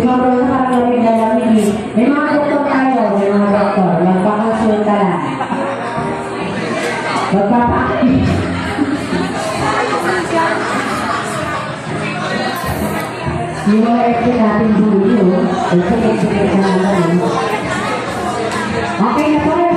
Si Ma'am Rosa parang lamig na lamig eh. May mga doktor tayo, may mga doktor. Magpakasulta lang. Magpapakit. Yung mga exit natin dito, exit-exit na naman. Okay na po,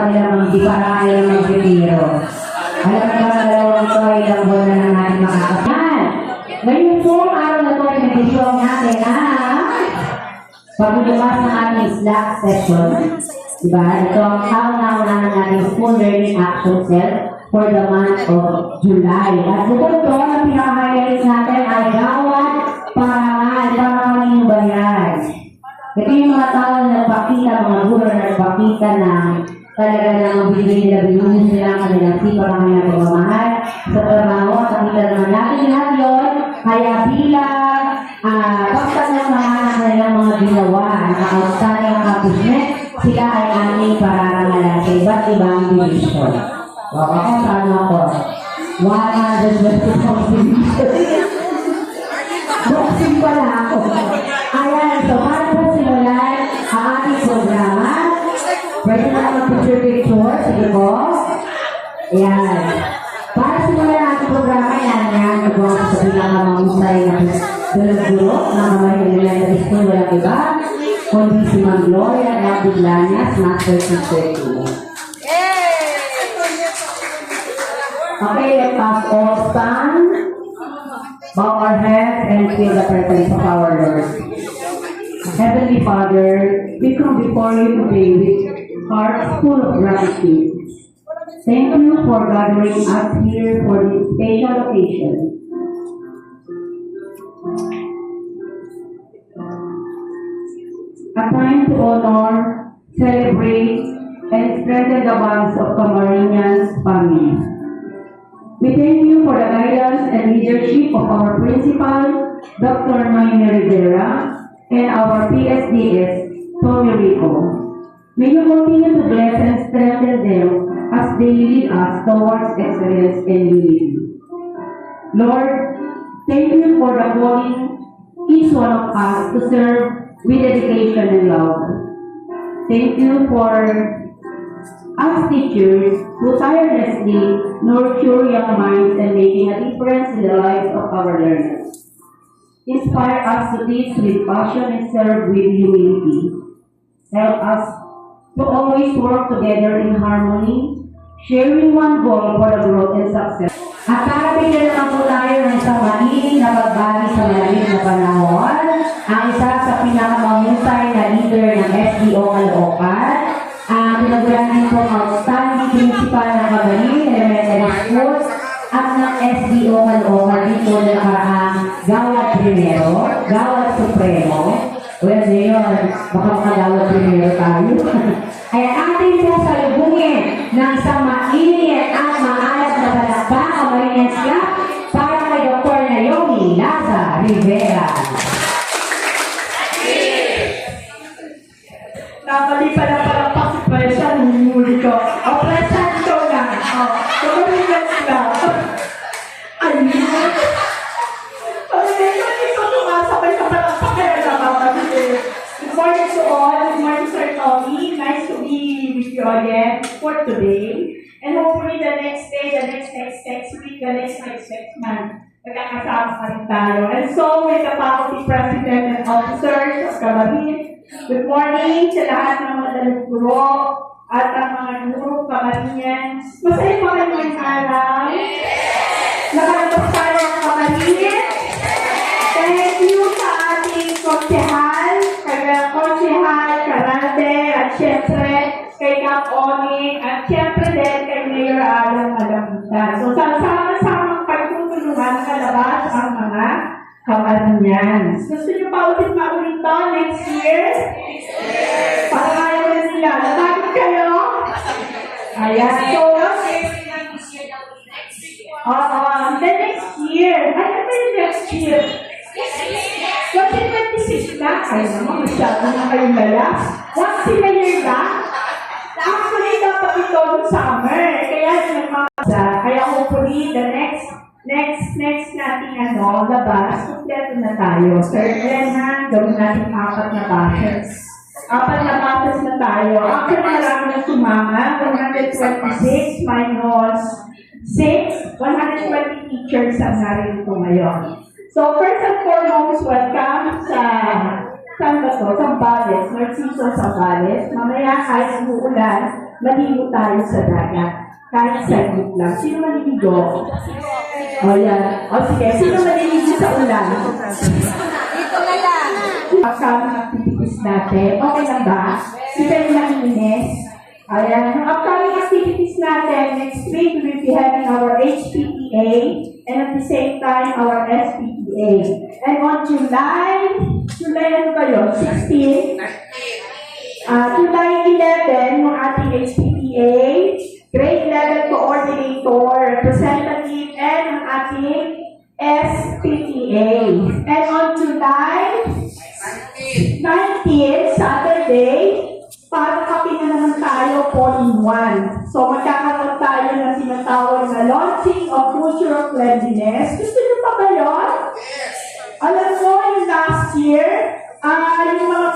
kanilang mga di para ayaw mag-retiro. Alam mo ba dalawang to ay ilang buwan na natin makakasal. Ngayon po, ang araw na to ay nag-issue natin ang pagbubukas ng ating Slack session. Diba? Ito ang countdown na ng ating school learning action set for the month of July. At bukod doon, ang pinaka-highlights natin ay gawat parangal, parangaling bayan. Ito yung mga tao na nagpakita, mga guro na nagpakita na talaga na bibigyan nila binunin nila ang kanilang sipag ang kanilang pagmamahal sa trabaho. At nakita naman natin lahat yun. Kaya bilang uh, pagtanong ng kanilang mga ginawa na outstanding accomplishment, sila ay aming pararangalan sa iba't ibang division. Ako sana ako. 100 pong division. Boxing pala ako. Ayan. Para simulan ang ating programa, yan, yan, nagawa ko sa pinakamahusay na gulog-gulo na ng elementary school, walang iba, kundi si Ma'am Gloria David Lanyas, Master Teacher 2. Okay, let us all stand. Bow our heads and feel the presence of our Lord. Heavenly Father, we come before you today with hearts full of gratitude. Thank you for gathering us here for this special occasion. A time to honor, celebrate, and strengthen the bonds of Camarinians family. We thank you for the guidance and leadership of our principal, Dr. Noemi Rivera, and our PSDS, Tommy Rico. May you continue to bless and strengthen them as they lead us towards excellence and unity. Lord, thank you for the calling each one of us to serve with dedication and love. Thank you for us teachers who tirelessly nurture young minds and making a difference in the lives of our learners. Inspire us to teach with passion and serve with humility. Help us to always work together in harmony, sharing one goal for the growth and success. At para bigyan naman po tayo ng isang mainit na pagbagi sa malamig na panahon, ang isa sa pinakamahusay na leader ng SDO Caloocan, ang pinagulanan po ang outstanding principal ng Cabanin Elementary School at ng SDO Caloocan dito na nakaraang Gawad Primero, Gawad Supremo. Well, ngayon, baka makagawad primero tayo. Ay atin siya salubungin ng isang mainit at again for today. And hopefully the next day, the next next next week, the next next next month, magkakasama pa rin tayo. And so, with the faculty president and officers of Cabarin, good morning sa lahat ng mga daluguro at ang mga guro Camarinians. Masaya pa kayo ngayong araw? Next year? Para ayaw na sila. Natagod kayo? Ayan. So, Oo, then next year. Ano yung next year? 2026 na. Ay, naman, masyado na kayong layas. Once in a year na. Actually, dapat ito ng summer. Kaya nagmamasa. Kaya hopefully, the next next next nating ano, labas, kompleto na tayo. Third year na, gawin natin apat na batches. Apat na batches na tayo. Actually, marami na sumama. 126 minus 6, 120 teachers ang narito ngayon. So, first and foremost, welcome sa saan ba to? Zambales, Narciso Zambales. Mamaya kahit umuulan, maligo tayo sa dagat. Kahit saglit lang. Sino maliligo? O yan. O sige, sino maliligo sa ulan? Dito na lang. Upcoming activities natin. Okay lang ba? Si Penny Ines. Ayan. Ang upcoming activities natin, next week, we will be having our HPPA and at the same time, our SPPA. And on July, July ano ba yun? 16? Ah, July 11, yung ating HPPA, grade 11 coordinator, representative, tayo 4-in-1. So, magkakaroon tayo ng tinatawag na launching of Future of Cleanliness. Gusto niyo pa ba yun? Alam mo, yung last year, ah yung mga